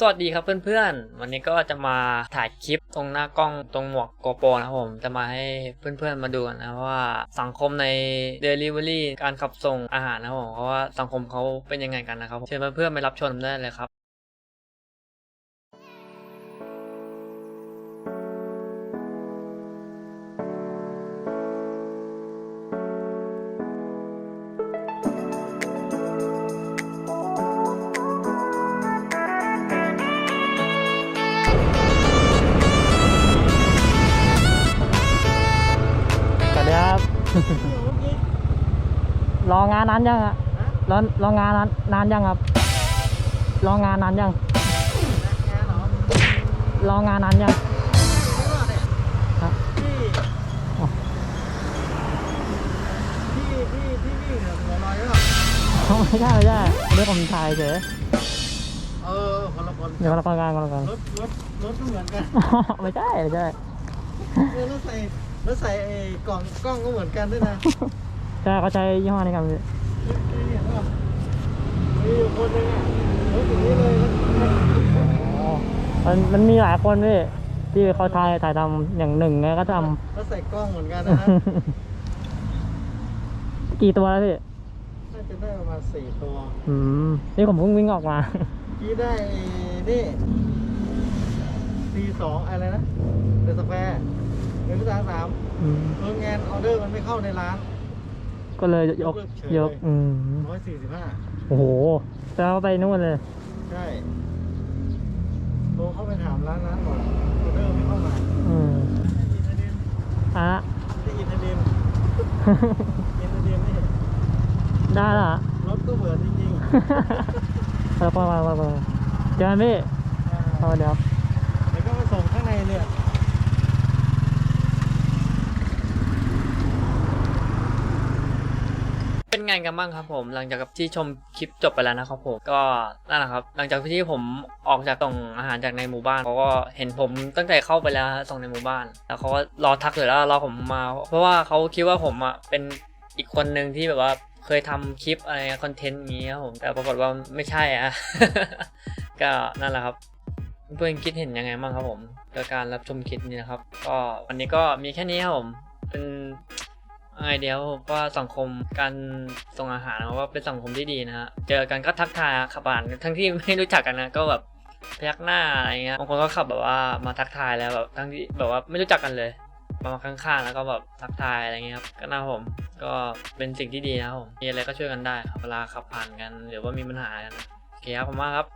สวัสดีครับเพื่อนๆ วันนี้ก็จะมาถ่ายคลิปตรงหน้ากล้องตรงหมวกโกโปรนะครับผมจะมาให้เพื่อนๆมาดูกันนะว่าสังคมใน Delivery การขับส่งอาหารนะครับผมเพราะว่าสังคมเขาเป็นยังไงกันนะครับเชิญเพื่อนๆไปรับชมได้เลยครับ รับรองานนานยังอะรอรองานนานนานยังครับ รองานนานยัง รองานนานยังครับพี่พี่พี่พี่วิ่งเหรอหัวลอยหรือเปล่าไม่ใช่ไม่ใช่เรื่องผมถ่ายเฉยเออคนละคนเดี๋ยวคนละคนกันคนละคนรถรถรถก็เหมือนกัน ไม่ใช่ไม่ใช่เออรถใส่ รถใส่ไอ้กล่องกล้องก็เหมือนกันด้วยนะใช่เขาใช้ยี่ห้อนี้กันพี่นี่เห็นป่ะมีอยู่คนหนึงอะรถอย่างนี้เลยรถอ๋อมันมันมีหลายคนพี่ที่เขาถ่ายถ่ายทำอย่างหนึ่งไงก็ทรถใส่กล้องเหมือนกันนะฮะำ กี่ตัวแล้วพี่น่าจะได้ประมาณสี่ตัวอืมนี่ผมเพิ่งวิ่งออกมาพี่ได้ไอ้นี่ตีสองอะไรนะเดอะสแควร์ เดอะสามสามอืมเอองานออเดอร์มันไม่เข้าในร้าน ก็เลยยกยกเลิกเฉยยกเลย อืมร้อยสี่สิบห้าโอ้โหจะเอาไปนู่นเลย ใช่โทรเข้าไปถามร้านนั้นบอกออเดอร์ไม่เข้ามาอืมอินเทอร์เน็ตอะ ได้อินเทอร์เน็ตอินเทอร์เน็ตนี่ได้ละ รถก็เบิดจริงไปไปไปไปไปเจอกันพี่ๆเอาเดี๋ยว เดี๋ยวก็มาส่งข้างในเนี่ย เป็น ไงกันบ้างครับผม หลังจากที่ชมคลิปจบไปแล้วนะครับผมก็นั่นแหละครับ หลังจากที่ผมออกจากส่งอาหารจากในหมู่บ้านเขาก็เห็นผมตั้งแต่เข้าไปแล้วส่งในหมู่บ้าน แล้วเขาก็รอทักเลยแล้วรอผมมา เพราะว่าเขาคิดว่าผมอะเป็นอีกคนหนึ่งที่แบบว่าเคยทำคลิปอะไรคอนเทนต์นี้ครับผมแต่ปรากฏว่าไม่ใช่อะก็นั่นแหละครับเพื่อนคิดเห็นยังไงบ้างครับผมกับการรับชมคลิปนี้นะครับ ก็วันนี้ก็มีแค่นี้ครับผมเป็น ไอเดียผมว่าสังคมการส่งอาหารว่าเป็นสังคมที่ดีนะฮะ เจอกันก็ทักทายขับผ่านทั้งที่ไม่รู้จักกันนะก็แบบพยักหน้าอะไรเงี้ยบางคนก็ขับแบบว่ามาทักทายแล้วแบบทั้งที่แบบว่าไม่รู้จักกันเลย มาข้างๆแล้วก็แบบทักทายอะไรเงี้ยครับก็น่าผมก็เป็นสิ่งที่ดีนะผมมีอะไรก็ช่วยกันได้ครับเวลาขับผ่านกันหรือว่ามีปัญหากันโอเคครับผมมากครับ